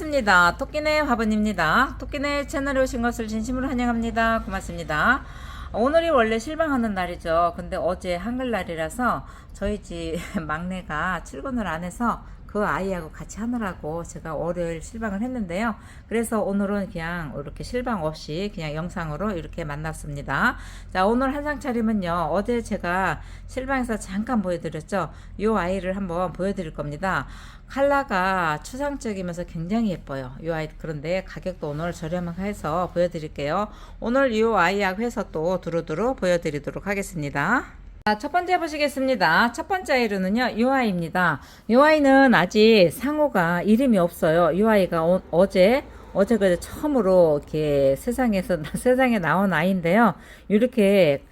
반갑습니다. 토끼네 화분입니다. 토끼네 채널에 오신 것을 진심으로 환영합니다. 고맙습니다. 오늘이 원래 실방하는 날이죠. 근데 어제 한글날이라서 저희 집 막내가 출근을 안 해서 그 아이하고 같이 하느라고 제가 월요일 실방을 했는데요. 그래서 오늘은 그냥 이렇게 실방 없이 그냥 영상으로 이렇게 만났습니다. 자, 오늘 한상 차림은요. 어제 제가 실방에서 잠깐 보여드렸죠. 이 아이를 한번 보여드릴 겁니다. 칼라가 추상적이면서 굉장히 예뻐요. 이 아이 그런데 가격도 오늘 저렴하게 해서 보여드릴게요. 오늘 이 아이하고 해서 또 두루두루 보여드리도록 하겠습니다. 자, 첫 번째 보시겠습니다. 첫 번째 아이로는요, 이 아이입니다. 이 아이는 아직 상호가 이름이 없어요. 이 아이가 어, 어제 어제 그 처음으로 이렇게 세상에서 세상에 나온 아이인데요. 이렇게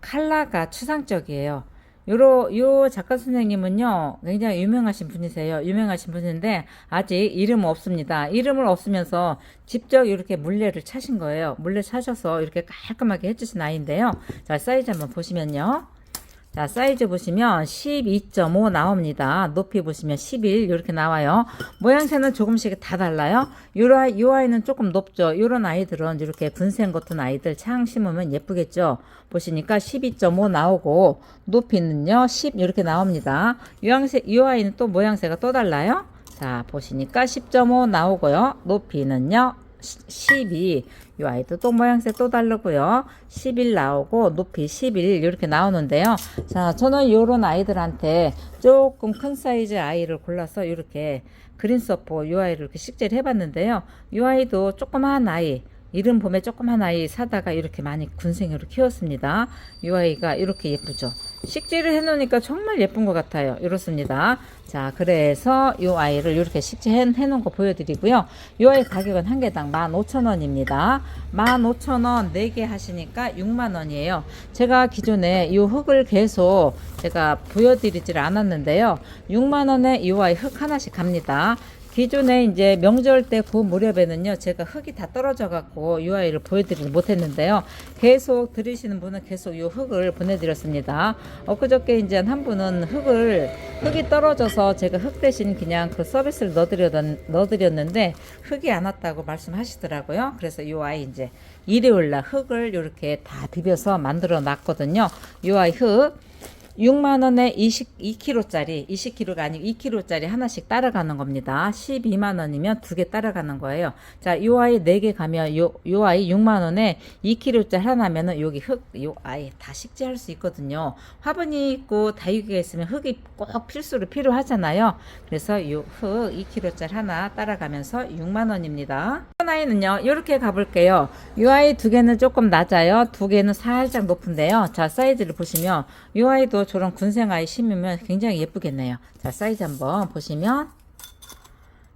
칼라가 추상적이에요. 요로 요 작가 선생님은요 굉장히 유명하신 분이세요. 유명하신 분인데 아직 이름 없습니다. 이름을 없으면서 직접 이렇게 물레를 차신 거예요. 물레 차셔서 이렇게 깔끔하게 해주신 아이인데요. 자 사이즈 한번 보시면요. 자, 사이즈 보시면 12.5 나옵니다. 높이 보시면 11 이렇게 나와요. 모양새는 조금씩 다 달라요. 요, 아이, 요 아이는 조금 높죠. 요런 아이들은 이렇게 군생 같은 아이들 창 심으면 예쁘겠죠. 보시니까 12.5 나오고 높이는요 10 이렇게 나옵니다. 요양새, 요 아이는 또 모양새가 또 달라요. 자, 보시니까 10.5 나오고요. 높이는요 12. 이 아이도 또 모양새 또 다르고요. 11 나오고 높이 11 이렇게 나오는데요. 자, 저는 요런 아이들한테 조금 큰 사이즈 아이를 골라서 이렇게 그린 서포 이 아이를 이렇게 식재를 해봤는데요. 이 아이도 조그마한 아이 이른 봄에 조그만 아이 사다가 이렇게 많이 군생으로 키웠습니다. 이 아이가 이렇게 예쁘죠. 식재를 해놓으니까 정말 예쁜 것 같아요. 이렇습니다. 자, 그래서 이 아이를 이렇게 식재해 놓은 거 보여드리고요. 이 아이 가격은 한 개당 15,000원입니다. 15,000원 4개 하시니까 6만원이에요. 제가 기존에 이 흙을 계속 제가 보여드리질 않았는데요. 6만원에 이 아이 흙 하나씩 갑니다. 기존에 이제 명절 때 그 무렵에는요, 제가 흙이 다 떨어져 갖고 이 아이를 보여드리지 못했는데요. 계속 들으시는 분은 계속 이 흙을 보내드렸습니다. 엊그저께 이제 한 분은 흙을, 흙이 떨어져서 제가 흙 대신 그냥 그 서비스를 넣어드렸, 넣어드렸는데 흙이 안 왔다고 말씀하시더라고요. 그래서 이 아이 이제 일요일 날 흙을 이렇게 다 비벼서 만들어 놨거든요. 이 아이 흙. 6만 원에 20, 2kg짜리, 20kg가 아니고 2kg짜리 하나씩 따라가는 겁니다. 12만 원이면 두 개 따라가는 거예요. 자, 요 아이 4개 가면 요, 요 아이 6만 원에 2kg짜리 하나면은 여기 흙, 요 아이 다 식재할 수 있거든요. 화분이 있고 다육이가 있으면 흙이 꼭 필수로 필요하잖아요. 그래서 요 흙 2kg짜리 하나 따라가면서 6만 원입니다. 큰 아이는요, 요렇게 가볼게요. 요 아이 두 개는 조금 낮아요. 두 개는 살짝 높은데요. 자, 사이즈를 보시면 요 아이도 저런 군생 아이 심으면 굉장히 예쁘겠네요. 자, 사이즈 한번 보시면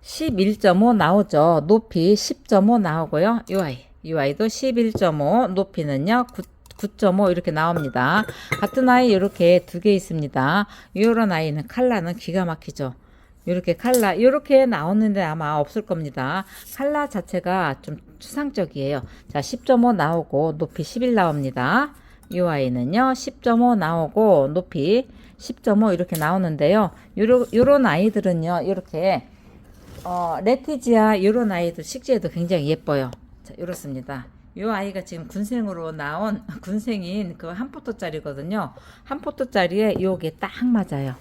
11.5 나오죠. 높이 10.5 나오고요. 이 아이, 이 아이도 11.5, 높이는요 9. 9.5 이렇게 나옵니다. 같은 아이 이렇게 두 개 있습니다. 이런 아이는 칼라는 기가 막히죠. 이렇게 칼라 이렇게 나오는데 아마 없을 겁니다. 칼라 자체가 좀 추상적이에요. 자, 10.5 나오고 높이 11 나옵니다. 이 아이는요 10.5 나오고 높이 10.5 이렇게 나오는데요. 요런, 요런 아이들은요 이렇게 어, 레티지아 요런 아이들 식재도 굉장히 예뻐요. 자 이렇습니다. 요 아이가 지금 군생으로 나온 군생인 그 한 포토짜리거든요. 한 포토짜리에 요게 딱 맞아요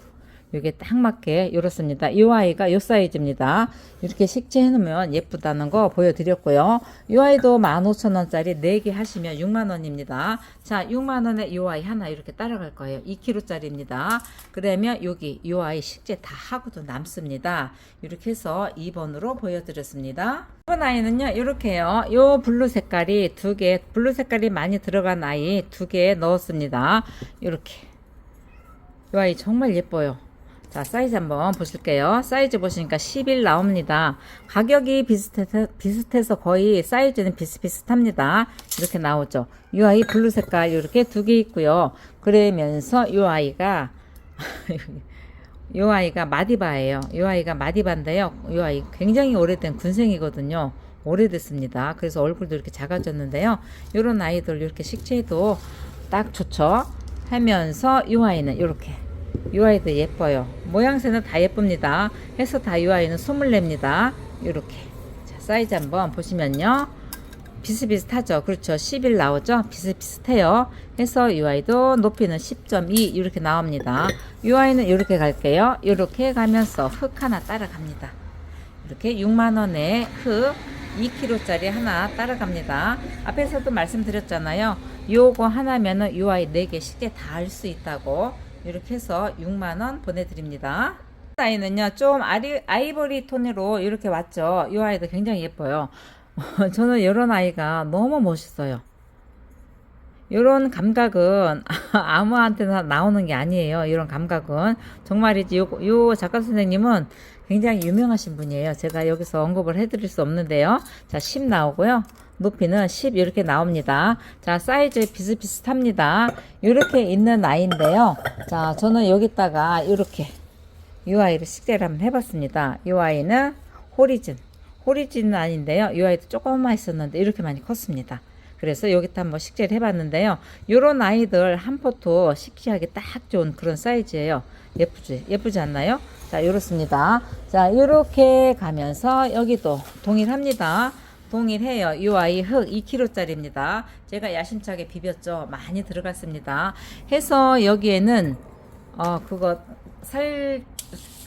요게 딱 맞게 이렇습니다. 이 아이가 요 사이즈입니다. 이렇게 식재해 놓으면 예쁘다는 거 보여드렸고요. 이 아이도 15,000원짜리 4개 하시면 6만원입니다. 자, 6만원에 이 아이 하나 이렇게 따라갈 거예요. 2kg짜리입니다. 그러면 여기 이 아이 식재 다 하고도 남습니다. 이렇게 해서 2번으로 보여드렸습니다. 이번 아이는요, 이렇게요. 요 블루 색깔이 두 개, 블루 색깔이 많이 들어간 아이 두 개 넣었습니다. 이렇게. 이 아이 정말 예뻐요. 자, 사이즈 한번 보실게요. 사이즈 보시니까 11 나옵니다. 가격이 비슷해서, 비슷해서 거의 사이즈는 비슷비슷합니다. 이렇게 나오죠. 이 아이 블루 색깔 이렇게 두 개 있고요. 그러면서 이 아이가, 이 아이가 마디바예요. 이 아이가 마디바인데요. 이 아이 굉장히 오래된 군생이거든요. 오래됐습니다. 그래서 얼굴도 이렇게 작아졌는데요. 이런 아이들 이렇게 식재해도 딱 좋죠. 하면서 이 아이는 이렇게 이 아이도 예뻐요. 모양새는 다 예쁩니다. 해서 다이 아이는 24입니다. 이렇게 자, 사이즈 한번 보시면요. 비슷비슷하죠. 그렇죠. 11 나오죠. 비슷비슷해요. 해서 이 아이도 높이는 10.2 이렇게 나옵니다. 이 아이는 이렇게 갈게요. 이렇게 가면서 흙 하나 따라갑니다. 이렇게 6만원에 흙 2kg짜리 하나 따라갑니다. 앞에서도 말씀드렸잖아요. 요거 하나면은 요 아이 4개 쉽게 다 할 수 있다고 이렇게 해서 6만원 보내드립니다. 아이는요 좀 아리, 아이보리 톤으로 이렇게 왔죠. 이 아이도 굉장히 예뻐요. 저는 이런 아이가 너무 멋있어요. 이런 감각은 아무한테나 나오는 게 아니에요. 이런 감각은 정말이지. 요, 요 작가 선생님은 굉장히 유명하신 분이에요. 제가 여기서 언급을 해드릴 수 없는데요. 자, 10 나오고요. 높이는 10 이렇게 나옵니다. 자, 사이즈 비슷비슷합니다. 이렇게 있는 아이인데요. 자, 저는 여기다가 이렇게 이 아이를 식대를 한번 해봤습니다. 이 아이는 호리즌. 호리즌은 아닌데요. 이 아이도 조금만 있었는데 이렇게 많이 컸습니다. 그래서 여기다 한번 식재를 해봤는데요. 요런 아이들 한 포토 식기하기 딱 좋은 그런 사이즈예요. 예쁘지? 예쁘지 않나요? 자, 이렇습니다. 자, 이렇게 가면서 여기도 동일합니다. 동일해요. 이 아이 흙 2kg짜리입니다. 제가 야심차게 비볐죠. 많이 들어갔습니다. 해서 여기에는 어 그거 살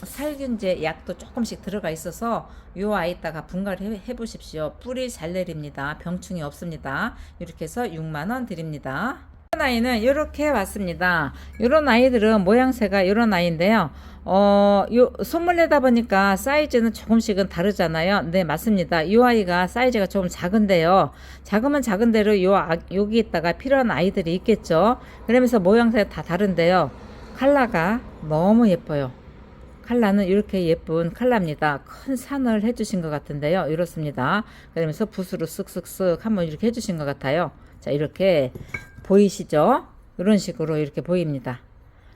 살균제 약도 조금씩 들어가 있어서 요 아이다가 분갈이 해, 해 보십시오. 뿌리 잘 내립니다. 병충이 없습니다. 이렇게 해서 6만 원 드립니다. 이런 아이는 이렇게 왔습니다. 이런 아이들은 모양새가 이런 아이인데요. 어, 요, 선물 내다 보니까 사이즈는 조금씩은 다르잖아요. 네, 맞습니다. 이 아이가 사이즈가 조금 작은데요. 작으면 작은 대로 요, 아, 여기에다가 필요한 아이들이 있겠죠. 그러면서 모양새가 다 다른데요. 칼라가 너무 예뻐요. 칼라는 이렇게 예쁜 칼라입니다. 큰 산을 해주신 것 같은데요. 이렇습니다. 그러면서 붓으로 쓱쓱쓱 한번 이렇게 해주신 것 같아요. 자, 이렇게 보이시죠? 이런 식으로 이렇게 보입니다.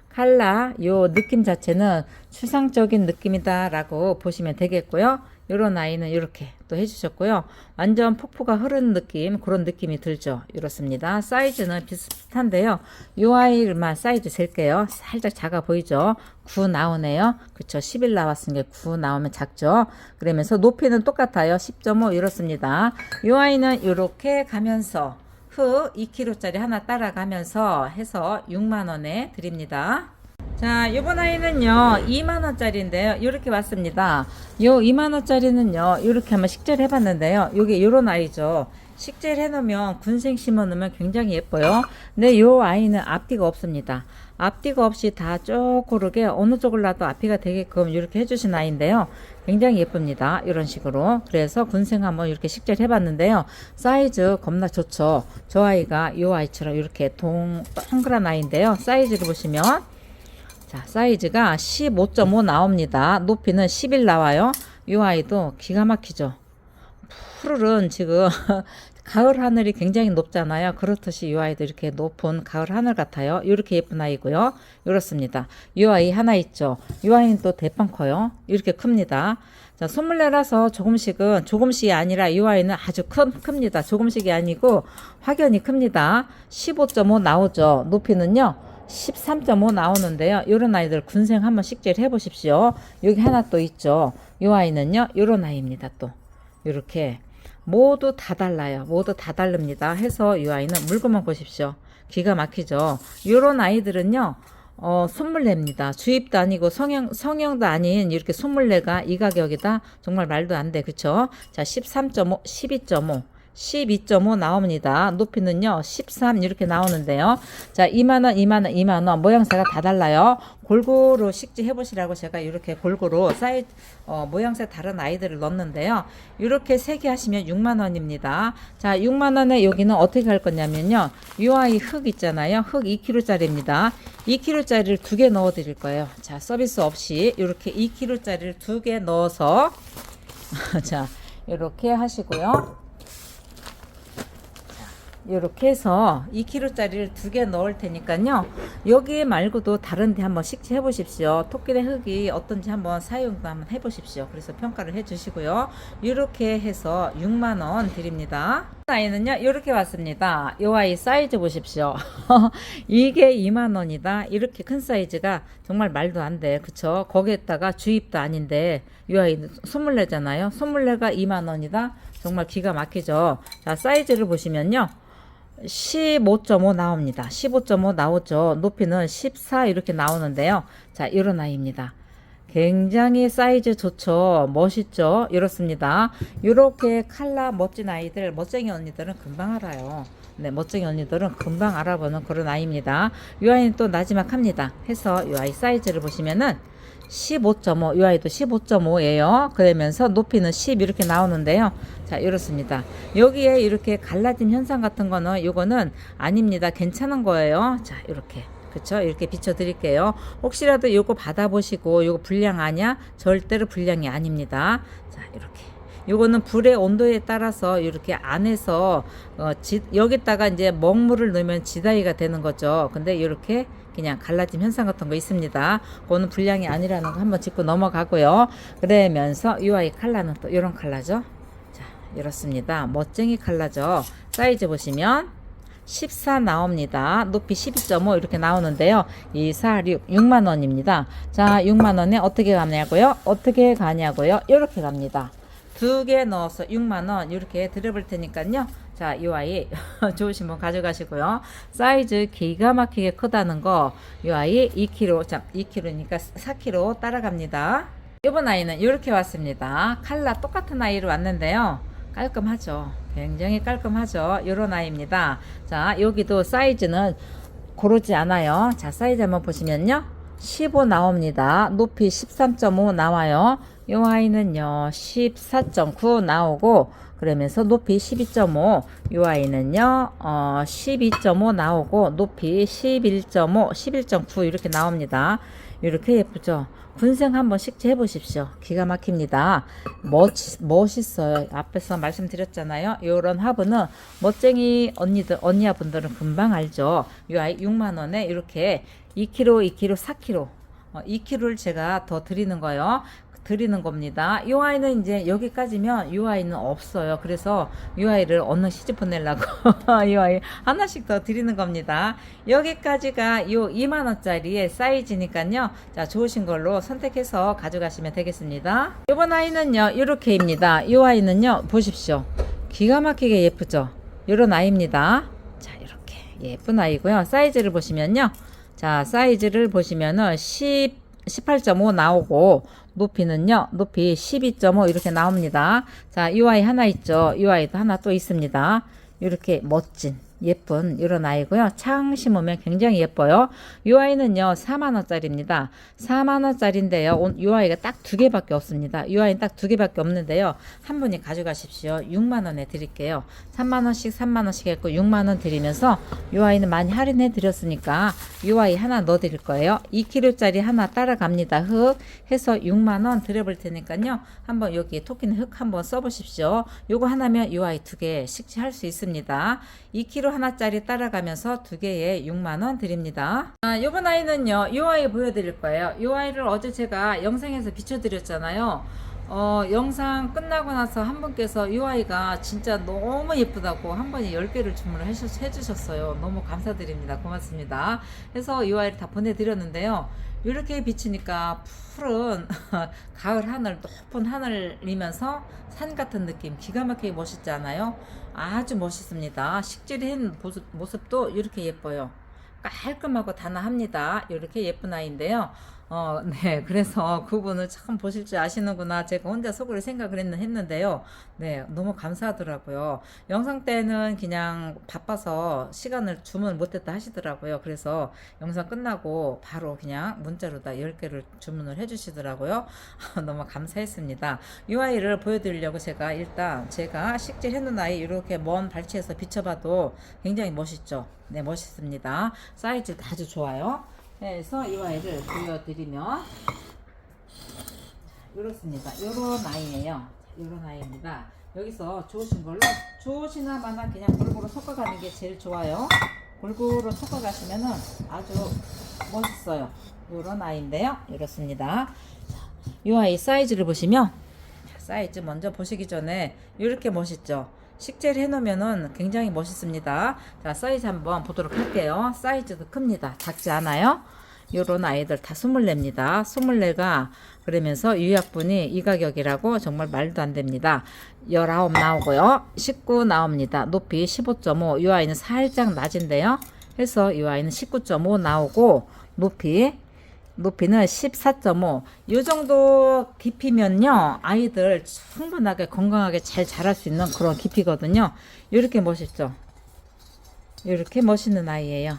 칼라 요 느낌 자체는 추상적인 느낌이다라고 보시면 되겠고요. 요런 아이는 이렇게 또 해주셨고요. 완전 폭포가 흐르는 느낌 그런 느낌이 들죠. 이렇습니다. 사이즈는 비슷한데요. 요 아이만 사이즈 셀게요. 살짝 작아 보이죠. 9 나오네요. 그쵸 11 나왔으니까 9 나오면 작죠. 그러면서 높이는 똑같아요. 10.5 이렇습니다. 요 아이는 이렇게 가면서 후 2kg짜리 하나 따라가면서 해서 6만원에 드립니다. 자, 요번 아이는요, 2만원짜리인데요. 이렇게 왔습니다. 요 2만원짜리는요, 이렇게 한번 식재를 해봤는데요. 요게 요런 아이죠. 식재를 해놓으면 군생 심어 놓으면 굉장히 예뻐요. 근데 요 아이는 앞뒤가 없습니다. 앞뒤가 없이 다 쭉 고르게 어느 쪽을 놔도 앞뒤가 되게끔 이렇게 해주신 아이인데요. 굉장히 예쁩니다. 이런 식으로. 그래서 군생 한번 이렇게 식재를 해봤는데요. 사이즈 겁나 좋죠. 저 아이가 요 아이처럼 이렇게 동, 동그란 아이인데요. 사이즈를 보시면 자, 사이즈가 15.5 나옵니다. 높이는 11 나와요. 이 아이도 기가 막히죠. 푸르른 지금 가을 하늘이 굉장히 높잖아요. 그렇듯이 이 아이도 이렇게 높은 가을 하늘 같아요. 이렇게 예쁜 아이고요. 이렇습니다. 이 아이 하나 있죠. 이 아이는 또 대빵 커요. 이렇게 큽니다. 자, 손물내라서 조금씩은 조금씩이 아니라 이 아이는 아주 큰 큽니다. 조금씩이 아니고 확연히 큽니다. 15.5 나오죠. 높이는요. 13.5 나오는데요. 이런 아이들 군생 한번 식재를 해보십시오. 여기 하나 또 있죠. 이 아이는요. 이런 아이입니다. 또 이렇게 모두 다 달라요. 모두 다 다릅니다. 해서 이 아이는 물건만 보십시오. 기가 막히죠. 이런 아이들은요. 어, 손물레입니다. 주입도 아니고 성형, 성형도 아닌 이렇게 손물레가 이 가격이다. 정말 말도 안 돼. 그쵸? 자, 13.5, 12.5. 12.5 나옵니다. 높이는요, 13 이렇게 나오는데요. 자, 2만원, 2만원, 2만원. 모양새가 다 달라요. 골고루 식지 해보시라고 제가 이렇게 골고루 사이즈, 어, 모양새 다른 아이들을 넣었는데요. 이렇게 세 개 하시면 6만원입니다. 자, 6만원에 여기는 어떻게 할 거냐면요. 이 아이 흙 있잖아요. 흙 2kg짜리입니다. 2kg짜리를 두 개 넣어 드릴 거예요. 자, 서비스 없이 이렇게 2kg짜리를 두 개 넣어서 자, 이렇게 하시고요. 이렇게 해서 2kg짜리를 두 개 넣을 테니까요. 여기 말고도 다른 데 한번 식지해 보십시오. 토끼의 흙이 어떤지 한번 사용도 한번 해 보십시오. 그래서 평가를 해 주시고요. 이렇게 해서 6만 원 드립니다. 아이는요 이렇게 왔습니다. 이 아이 사이즈 보십시오. 이게 2만 원이다. 이렇게 큰 사이즈가 정말 말도 안 돼. 그쵸? 거기에다가 주입도 아닌데 이 아이 소물레잖아요. 소물레가 2만 원이다. 정말 기가 막히죠. 자 사이즈를 보시면요. 15.5 나옵니다. 15.5 나오죠. 높이는 14 이렇게 나오는데요. 자, 이런 아이입니다. 굉장히 사이즈 좋죠. 멋있죠. 이렇습니다. 이렇게 칼라 멋진 아이들, 멋쟁이 언니들은 금방 알아요. 네, 멋쟁이 언니들은 금방 알아보는 그런 아이입니다. 이 아이는 또 나지막합니다. 해서 이 아이 사이즈를 보시면은 15.5, 이 아이도 15.5예요. 그러면서 높이는 10 이렇게 나오는데요. 자, 이렇습니다. 여기에 이렇게 갈라진 현상 같은 거는 요거는 아닙니다. 괜찮은 거예요. 자, 이렇게. 그쵸? 이렇게 비춰드릴게요. 혹시라도 요거 받아보시고 요거 불량 아냐? 절대로 불량이 아닙니다. 자, 이렇게. 요거는 불의 온도에 따라서 이렇게 안에서 어, 지, 여기다가 이제 먹물을 넣으면 지다이가 되는 거죠. 근데 이렇게 그냥 갈라짐 현상 같은 거 있습니다. 그거는 불량이 아니라는 거 한번 짚고 넘어가고요. 그러면서 이 아이 칼라는 또 이런 칼라죠. 자, 이렇습니다. 멋쟁이 칼라죠. 사이즈 보시면 14 나옵니다. 높이 12.5 이렇게 나오는데요. 2, 4, 6, 6만 원입니다. 자, 6만 원에 어떻게 가냐고요? 어떻게 가냐고요? 이렇게 갑니다. 두 개 넣어서 6만 원 이렇게 드려볼 테니까요. 자, 이 아이 좋으신 분 가져가시고요. 사이즈 기가 막히게 크다는 거, 이 아이 2kg, 자, 2kg니까 4kg 따라갑니다. 이번 아이는 이렇게 왔습니다. 칼라 똑같은 아이로 왔는데요. 깔끔하죠. 굉장히 깔끔하죠. 이런 아이입니다. 자, 여기도 사이즈는 고르지 않아요. 자, 사이즈 한번 보시면요. 15 나옵니다. 높이 13.5 나와요. 이 아이는요, 14.9 나오고, 그러면서 높이 12.5, 이 아이는요, 어, 12.5 나오고, 높이 11.5, 11.9 이렇게 나옵니다. 이렇게 예쁘죠? 군생 한번 식재 해 보십시오. 기가 막힙니다. 멋, 멋있어요. 앞에서 말씀드렸잖아요. 이런 화분은 멋쟁이 언니들, 언니야 분들은 금방 알죠. 이 아이 6만원에 이렇게 2kg, 2kg, 4kg. 어, 2kg를 제가 더 드리는 거예요. 드리는 겁니다. 이 아이는 이제 여기까지면 이 아이는 없어요. 그래서 이 아이를 얼른 시집 보내려고 이 아이 하나씩 더 드리는 겁니다. 여기까지가 이 2만 원짜리의 사이즈니까요. 자 좋으신 걸로 선택해서 가져가시면 되겠습니다. 이번 아이는요 이렇게입니다. 이 아이는요 보십시오. 기가 막히게 예쁘죠. 이런 아이입니다. 자 이렇게 예쁜 아이고요. 사이즈를 보시면요. 자 사이즈를 보시면은 10 18.5 나오고 높이는요 높이 12.5 이렇게 나옵니다. 자이 아이 하나 있죠? 이 아이도 하나 또 있습니다. 이렇게 멋진 예쁜 이런 아이고요. 창 심으면 굉장히 예뻐요. 이 아이는요 4만 원짜리입니다. 4만 원짜리인데요. 이 아이가 딱 두 개밖에 없습니다. 이 아이는 딱 두 개밖에 없는데요. 한 분이 가져가십시오. 6만 원에 드릴게요. 3만 원씩 3만 원씩 했고 6만 원 드리면서 이 아이는 많이 할인해 드렸으니까 이 아이 하나 넣어 드릴 거예요. 2kg짜리 하나 따라갑니다. 흙 해서 6만 원 드려볼 테니까요. 한번 여기 토끼는 흙 한번 써보십시오. 요거 하나면 이 아이 두개 식지할 수 있습니다. 2kg 하나짜리 따라가면서 두 개에 6만 원 드립니다. 아, 요번 아이는요. 이 아이 보여드릴 거예요. 이 아이를 어제 제가 영상에서 비춰드렸잖아요. 어, 영상 끝나고 나서 한 분께서 이 아이가 진짜 너무 예쁘다고 한 번에 10개를 주문을 해주- 해주셨어요. 너무 감사드립니다. 고맙습니다. 해서 이 아이를 다 보내드렸는데요. 이렇게 비치니까 푸른 가을 하늘, 높은 하늘이면서 산 같은 느낌 기가 막히게 멋있지 않아요? 아주 멋있습니다. 식질인 모습, 모습도 이렇게 예뻐요. 깔끔하고 단아합니다. 이렇게 예쁜 아이인데요. 어, 네. 그래서 그분을 참 보실 줄 아시는구나. 제가 혼자 속으로 생각을 했는, 했는데요. 네. 너무 감사하더라고요. 영상 때는 그냥 바빠서 시간을 주문 못했다 하시더라고요. 그래서 영상 끝나고 바로 그냥 문자로 다 10개를 주문을 해주시더라고요. 너무 감사했습니다. 이 아이를 보여드리려고 제가 일단 제가 식질 해놓은 아이 이렇게 먼 발치에서 비춰봐도 굉장히 멋있죠. 네, 멋있습니다. 사이즈 아주 좋아요. 그래서 이 아이를 보여드리면 이렇습니다. 요런 아이예요. 요런 아이입니다. 여기서 좋으신 걸로 좋으시나 마나 그냥 골고루 섞어가는 게 제일 좋아요. 골고루 섞어 가시면은 아주 멋있어요. 요런 아이인데요. 이렇습니다. 이 아이 사이즈를 보시면 사이즈 먼저 보시기 전에 이렇게 멋있죠. 식재를 해놓으면은 굉장히 멋있습니다. 자 사이즈 한번 보도록 할게요. 사이즈도 큽니다. 작지 않아요. 요런 아이들 다 24입니다. 24가 그러면서 유약분이 이 가격이라고 정말 말도 안 됩니다. 19 나오고요. 19 나옵니다. 높이 15.5. 이 아이는 살짝 낮은데요. 해서 이 아이는 19.5 나오고 높이 높이는 14.5. 이 정도 깊이면요. 아이들 충분하게 건강하게 잘 자랄 수 있는 그런 깊이거든요. 이렇게 멋있죠. 이렇게 멋있는 아이예요.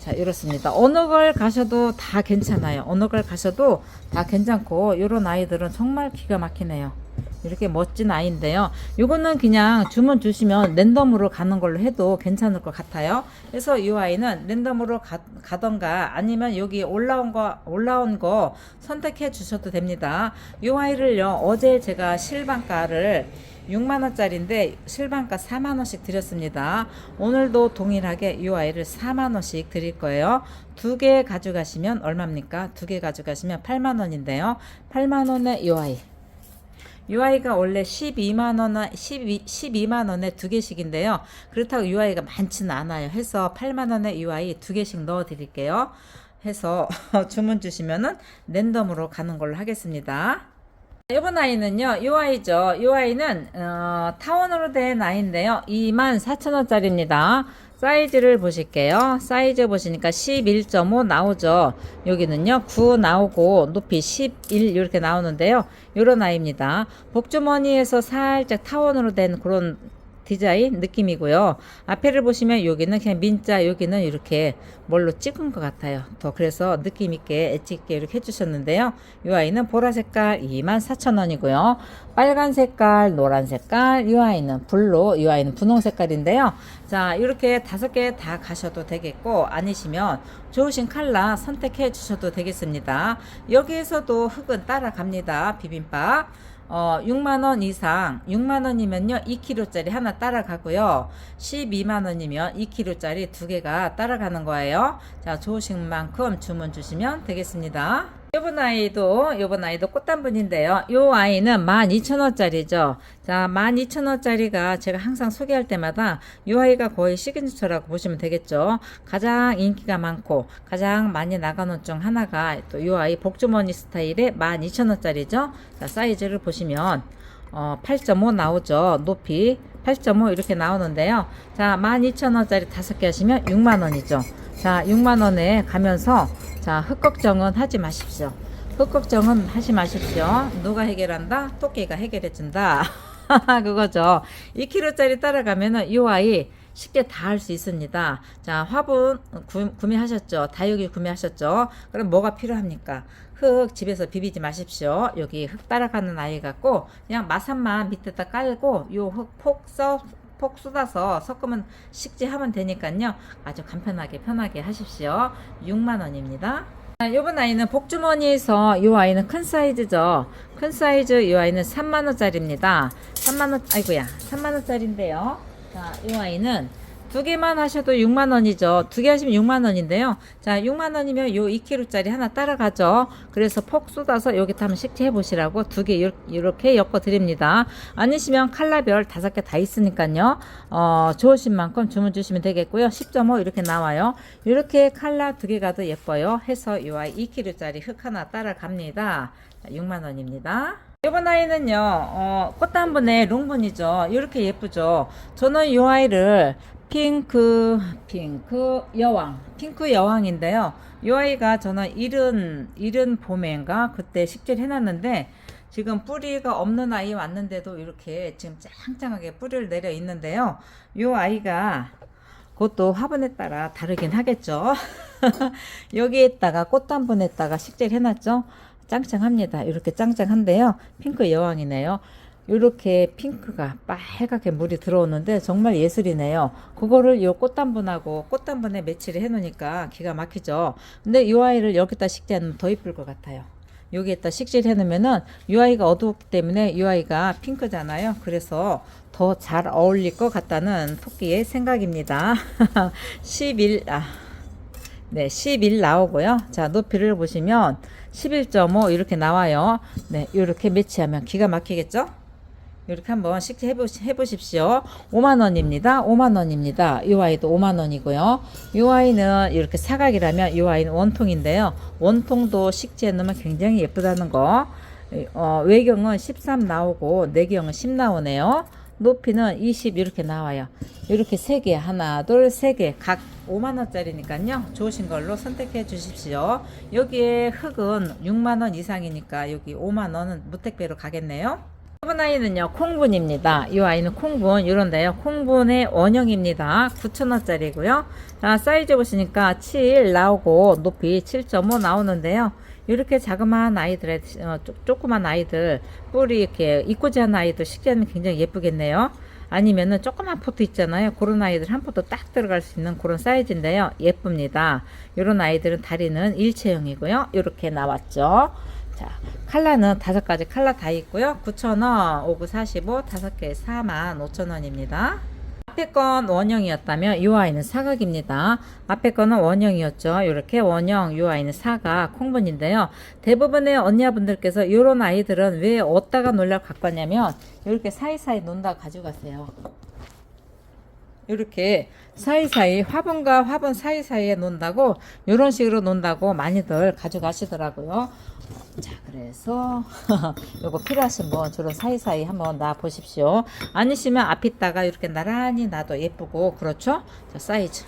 자, 이렇습니다. 어느 걸 가셔도 다 괜찮아요. 어느 걸 가셔도 다 괜찮고, 이런 아이들은 정말 기가 막히네요. 이렇게 멋진 아이인데요. 이거는 그냥 주문 주시면 랜덤으로 가는 걸로 해도 괜찮을 것 같아요. 그래서 이 아이는 랜덤으로 가, 가던가 아니면 여기 올라온 거, 올라온 거 선택해 주셔도 됩니다. 이 아이를요, 어제 제가 실방가를 6만원짜리인데 실방가 4만원씩 드렸습니다. 오늘도 동일하게 이 아이를 4만원씩 드릴 거예요. 두 개 가져가시면 얼마입니까? 두 개 가져가시면 8만원인데요. 8만원에 이 아이. 이 아이가 원래 12만 원, 12, 12만 원에 두 개씩인데요. 그렇다고 이 아이가 많지는 않아요. 해서 8만 원에 이 아이 두 개씩 넣어 드릴게요. 해서 주문 주시면은 랜덤으로 가는 걸로 하겠습니다. 이번 아이는요. 이 아이는 어, 타원으로 된 아이인데요. 24,000원짜리입니다. 사이즈를 보실게요. 사이즈 보시니까 11.5 나오죠. 여기는요, 9 나오고 높이 11 이렇게 나오는데요. 이런 아이입니다. 복주머니에서 살짝 타원으로 된 그런 디자인 느낌이고요. 앞에를 보시면 여기는 그냥 민자, 여기는 이렇게 뭘로 찍은 것 같아요. 더 그래서 느낌 있게 엣지 있게 이렇게 해주셨는데요. 이 아이는 보라 색깔 24,000원이고요. 빨간 색깔, 노란 색깔, 이 아이는 블루, 이 아이는 분홍 색깔인데요. 자, 이렇게 다섯 개 다 가셔도 되겠고 아니시면 좋으신 컬러 선택해 주셔도 되겠습니다. 여기에서도 흙은 따라갑니다. 비빔밥. 어, 6만원 이상, 6만원이면요, 2kg짜리 하나 따라가고요. 12만원이면 2kg짜리 두 개가 따라가는 거예요. 자, 좋으신 만큼 주문 주시면 되겠습니다. 요번 아이도, 요번 아이도 꽃단분인데요. 요 아이는 12,000원짜리죠. 자, 12,000원짜리가 제가 항상 소개할 때마다 요 아이가 거의 시그니처라고 보시면 되겠죠. 가장 인기가 많고, 가장 많이 나가는 중 하나가 또 요 아이 복주머니 스타일의 12,000원짜리죠. 자, 사이즈를 보시면, 어, 8.5 나오죠. 높이 8.5 이렇게 나오는데요. 자, 12,000원짜리 다섯 개 하시면 6만원이죠. 자, 6만원에 가면서, 자, 흙 걱정은 하지 마십시오. 흙 걱정은 하지 마십시오. 누가 해결한다? 토끼가 해결해준다. 그거죠. 2kg짜리 따라가면은 이 아이 쉽게 다 할 수 있습니다. 자, 화분 구, 구매하셨죠? 다육이 구매하셨죠? 그럼 뭐가 필요합니까? 흙 집에서 비비지 마십시오. 여기 흙 따라가는 아이 같고 그냥 마산만 밑에다 깔고 요 흙 폭 써, 폭 쏟아서 섞으면 식재하면 되니까요. 아주 간편하게 편하게 하십시오. 6만 원입니다. 이번 아이는 복주머니에서 이 아이는 큰 사이즈죠. 큰 사이즈 이 아이는 3만 원짜리입니다. 3만 원, 아이고야, 3만 원짜리인데요. 자, 이 아이는 두 개만 하셔도 6만 원이죠. 두 개 하시면 6만 원인데요. 자, 6만 원이면 요 2kg짜리 하나 따라가죠. 그래서 폭 쏟아서 여기 한번 식재해 보시라고 두 개 이렇게 엮어 드립니다. 아니시면 칼라별 다섯 개 다 있으니까요. 어, 좋으신 만큼 주문 주시면 되겠고요. 10.5 이렇게 나와요. 이렇게 칼라 두 개 가도 예뻐요. 해서 이 아이 2kg짜리 흙 하나 따라갑니다. 자, 6만 원입니다. 이번 아이는요, 어, 꽃한 번에 롱분이죠. 이렇게 예쁘죠. 저는 이 아이를 핑크, 핑크 여왕, 핑크 여왕인데요. 이 아이가 저는 이른, 이른 봄에인가 그때 식재를 해놨는데 지금 뿌리가 없는 아이 왔는데도 이렇게 지금 짱짱하게 뿌리를 내려 있는데요. 이 아이가 그것도 화분에 따라 다르긴 하겠죠. 여기에다가 꽃한 분에다가 식재를 해놨죠. 짱짱합니다. 이렇게 짱짱한데요. 핑크 여왕이네요. 이렇게 핑크가 빨갛게 물이 들어오는데 정말 예술이네요. 그거를 요 꽃단분하고 꽃단분에 매치를 해 놓으니까 기가 막히죠. 근데 이 아이를 여기다 식재하면 더 이쁠 것 같아요. 여기에다 식재를 해놓으면은 UI가 어두웠기 때문에 UI가 핑크잖아요. 그래서 더 잘 어울릴 것 같다는 토끼의 생각입니다. 11, 아, 네, 11 나오고요. 자, 높이를 보시면 11.5 이렇게 나와요. 네, 이렇게 매치하면 기가 막히겠죠? 이렇게 한번 식재 해보시, 해보십시오. 5만원입니다. 5만원입니다. 이 아이도 5만원이고요. 이 아이는 이렇게 사각이라면 이 아이는 원통인데요. 원통도 식재해 놓으면 굉장히 예쁘다는 거. 어, 외경은 13 나오고 내경은 10 나오네요. 높이는 20 이렇게 나와요. 이렇게 세 개, 하나, 둘, 세 개, 각 5만 원짜리니까요. 좋으신 걸로 선택해 주십시오. 여기에 흙은 6만 원 이상이니까 여기 5만 원은 무택배로 가겠네요. 이번 아이는요 콩분입니다. 이 아이는 콩분 이런데요. 콩분의 원형입니다. 9,000원짜리고요. 자 사이즈 보시니까 7 나오고 높이 7.5 나오는데요. 이렇게 자그마한 아이들의 어, 쪼, 조그만 아이들 뿌리 이렇게 이꼬지한 아이들 식재하면 굉장히 예쁘겠네요. 아니면은 조그만 포트 있잖아요. 그런 아이들 한 포트 딱 들어갈 수 있는 그런 사이즈인데요. 예쁩니다. 이런 아이들은 다리는 일체형이고요. 이렇게 나왔죠. 자, 칼라는 다섯 가지 칼라 다 있고요. 9,000원, 5구 45, 다섯 개에 45,000원입니다. 앞에 건 원형이었다면 이 아이는 사각입니다. 앞에 거는 원형이었죠. 이렇게 원형, 이 아이는 사각, 콩분인데요. 대부분의 언니분들께서 이런 아이들은 왜 어디다가 놀라 갖고 왔냐면 이렇게 사이사이 논다 가져가세요. 이렇게 사이사이 화분과 화분 사이사이에 논다고 이런 식으로 논다고 많이들 가져가시더라고요. 자 그래서 요거 필요하신 분 저런 사이사이 한번 놔 보십시오. 아니시면 앞에다가 이렇게 나란히 놔도 예쁘고 그렇죠? 자 사이즈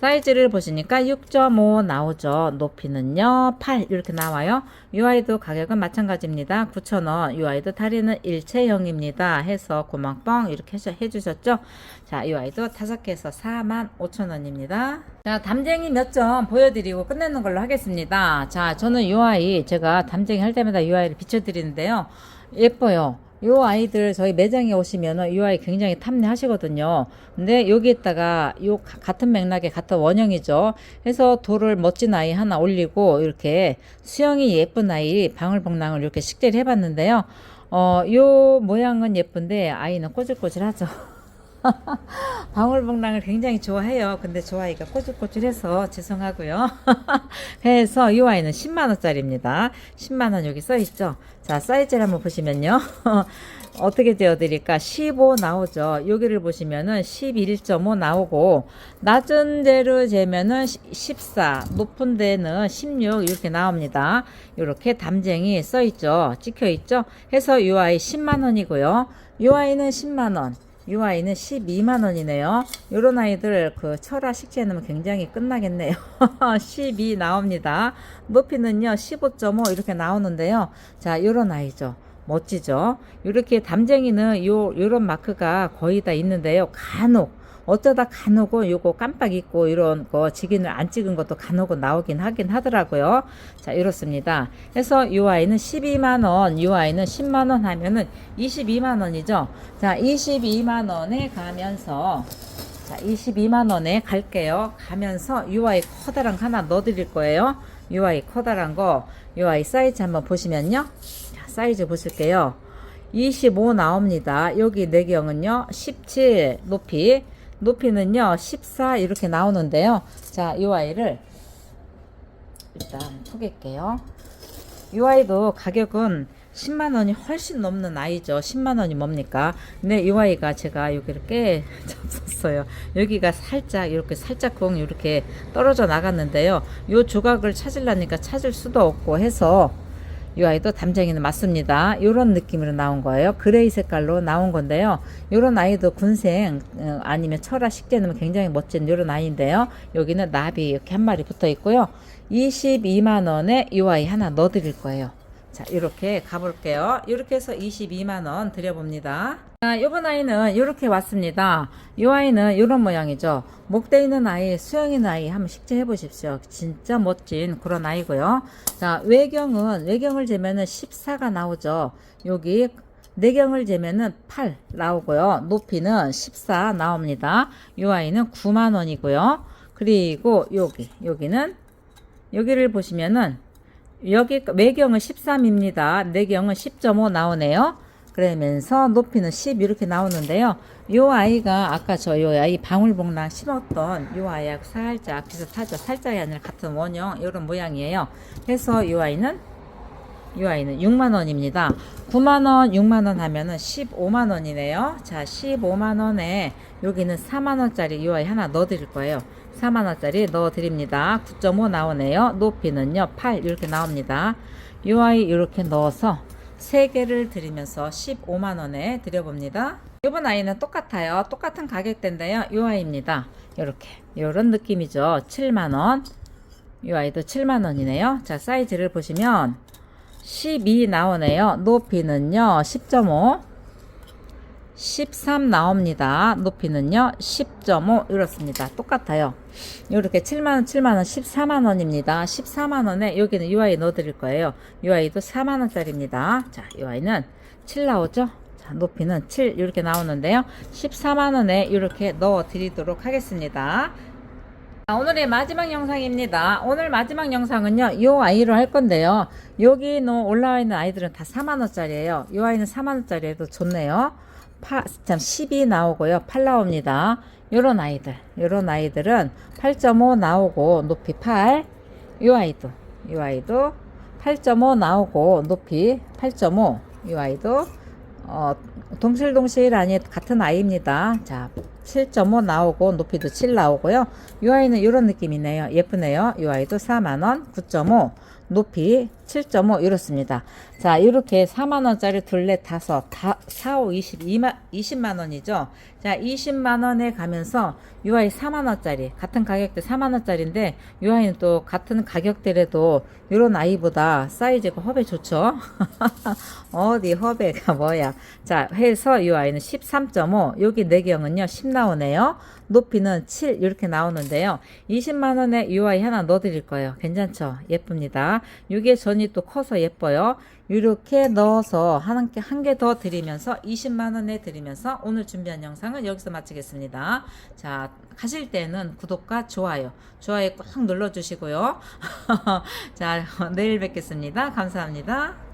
사이즈를 보시니까 6.5 나오죠. 높이는요, 8 이렇게 나와요. 이 아이도 가격은 마찬가지입니다. 9,000원. 이 아이도 다리는 일체형입니다. 해서 고망뻥 이렇게 해주셨죠. 자, 이 아이도 5개에서 45,000원입니다. 자, 담쟁이 몇 점 보여드리고 끝내는 걸로 하겠습니다. 자, 저는 이 아이 제가 담쟁이 할 때마다 이 아이를 비춰드리는데요. 예뻐요. 요 아이들 저희 매장에 오시면은 이 아이 굉장히 탐내하시거든요. 근데 여기에다가 요 가- 같은 맥락의 같은 원형이죠. 해서 돌을 멋진 아이 하나 올리고 이렇게 수영이 예쁜 아이 방울복랑을 이렇게 식재를 해봤는데요. 어, 요 모양은 예쁜데 아이는 꼬질꼬질하죠. 방울복랑을 굉장히 좋아해요. 근데 저 아이가 꼬질꼬질해서 죄송하고요. 해서 이 아이는 10만원짜리입니다. 10만원 여기 써있죠. 자, 사이즈를 한번 보시면요. 어떻게 재어드릴까? 15 나오죠. 여기를 보시면은 11.5 나오고, 낮은 데로 재면은 14, 높은 데는 16 이렇게 나옵니다. 이렇게 담쟁이 써있죠. 찍혀있죠. 해서 이 아이 10만원이고요. 이 아이는 10만원. 이 아이는 12만 원이네요. 요런 아이들 그 철화 놓으면 굉장히 끝나겠네요. 12 나옵니다. 높이는요 15.5 이렇게 나오는데요. 자, 요런 아이죠. 멋지죠? 이렇게 담쟁이는 요 요런 마크가 거의 다 있는데요. 간혹 어쩌다 간혹은 요거 깜빡 잊고 이런 거 직인을 안 찍은 것도 간혹은 나오긴 하긴 하더라고요. 자, 이렇습니다. 그래서 요 아이는 12만 원, 요 아이는 10만 원 하면은 22만 원이죠. 자, 22만 원에 가면서 자, 22만 원에 갈게요. 가면서 요 아이 커다란 거 하나 넣어 드릴 거예요. 요 아이 커다란 거, 요 아이 사이즈 한번 보시면요. 자, 사이즈 보실게요. 25 나옵니다. 여기 내경은요, 17 높이, 높이는요, 14 이렇게 나오는데요. 자, 이 아이를 일단 포개게요. 이 아이도 가격은 10만 원이 훨씬 넘는 아이죠. 10만 원이 뭡니까? 근데 이 아이가 제가 여기를 꽤 잡았어요. 여기가 살짝 이렇게 살짝쿵 이렇게 떨어져 나갔는데요. 이 조각을 찾으려니까 찾을 수도 없고 해서 이 아이도 담쟁이는 맞습니다. 이런 느낌으로 나온 거예요. 그레이 색깔로 나온 건데요. 이런 아이도 군생 어, 아니면 철화 식재 넣으면 굉장히 멋진 이런 아이인데요. 여기는 나비 이렇게 한 마리 붙어 있고요. 22만 원에 이 아이 하나 넣어 드릴 거예요. 자, 이렇게 가볼게요. 이렇게 해서 22만 원 드려봅니다. 자, 요번 아이는 이렇게 왔습니다. 이 아이는 이런 모양이죠. 목대 있는 아이, 수영 있는 아이 한번 식재 해 보십시오. 진짜 멋진 그런 아이고요. 자, 외경은 외경을 재면은 14가 나오죠. 여기 내경을 재면은 8 나오고요. 높이는 14 나옵니다. 이 아이는 9만 원이고요. 그리고 여기 여기는 여기를 보시면은 여기 매경은 13입니다. 내경은 10.5 나오네요. 그러면서 높이는 10 이렇게 나오는데요. 요 아이가 아까 저 요 아이 방울복랑 심었던 요 아이하고 살짝 비슷하죠. 살짝이 아니라 같은 원형 이런 모양이에요. 그래서 요 아이는 이 아이는 6만 원입니다. 9만 원, 6만 원 하면은 15만 원이네요. 자, 15만 원에 여기는 4만 원짜리 이 아이 하나 넣어 드릴 거예요. 4만 원짜리 넣어 드립니다. 9.5 나오네요. 높이는요. 8 이렇게 나옵니다. 이 아이 이렇게 넣어서 3개를 드리면서 15만 원에 드려 봅니다. 이번 아이는 똑같아요. 똑같은 가격대인데요. 이 아이입니다. 이렇게 이런 느낌이죠. 7만 원. 이 아이도 7만 원이네요. 자, 사이즈를 보시면 12 나오네요. 높이는요, 10.5. 13 나옵니다. 높이는요, 10.5 이렇습니다. 똑같아요. 이렇게 7만원, 7만원, 14만원입니다. 14만원에 여기는 UI 넣어드릴 거예요. UI도 4만원짜리입니다. 자, UI는 7 나오죠? 자, 높이는 7 이렇게 나오는데요. 14만원에 이렇게 넣어드리도록 하겠습니다. 자, 오늘의 마지막 영상입니다. 오늘 마지막 영상은요, 요 아이로 할 건데요. 여기 노 올라와 있는 아이들은 다 4만원짜리예요. 요 아이는 4만원짜리에도 좋네요. 파, 참, 12 나오고요. 8 나옵니다. 요런 아이들, 요런 아이들은 8.5 나오고, 높이 8. 요 아이도, 요 아이도 8.5 나오고, 높이 8.5. 요 아이도, 어, 동실동실 아니 같은 아이입니다. 자, 7.5 나오고 높이도 7 나오고요. 이 아이는 이런 느낌이네요. 예쁘네요. 이 아이도 4만 원, 9.5 높이 7.5 이렇습니다. 자, 이렇게 4만 원짜리 둘레 다섯 다 4, 5, 22만 20만 원이죠. 자, 20만 원에 가면서 이 아이 4만 원짜리 같은 가격대 4만 원짜리인데 이 아이는 또 같은 가격대라도 이런 아이보다 사이즈가 허배 좋죠. 어디 허배가 뭐야? 자, 해서 이 아이는 13.5 여기 내경은요 10 나오네요. 높이는 7 이렇게 나오는데요. 20만 원에 이 아이 하나 넣어드릴 거예요. 괜찮죠? 예쁩니다. 이게 전이 또 커서 예뻐요. 이렇게 넣어서 한 개 한 개 더 드리면서 20만 원에 드리면서 오늘 준비한 영상은 여기서 마치겠습니다. 자 가실 때는 구독과 좋아요, 좋아요 꽉 눌러주시고요. 자 내일 뵙겠습니다. 감사합니다.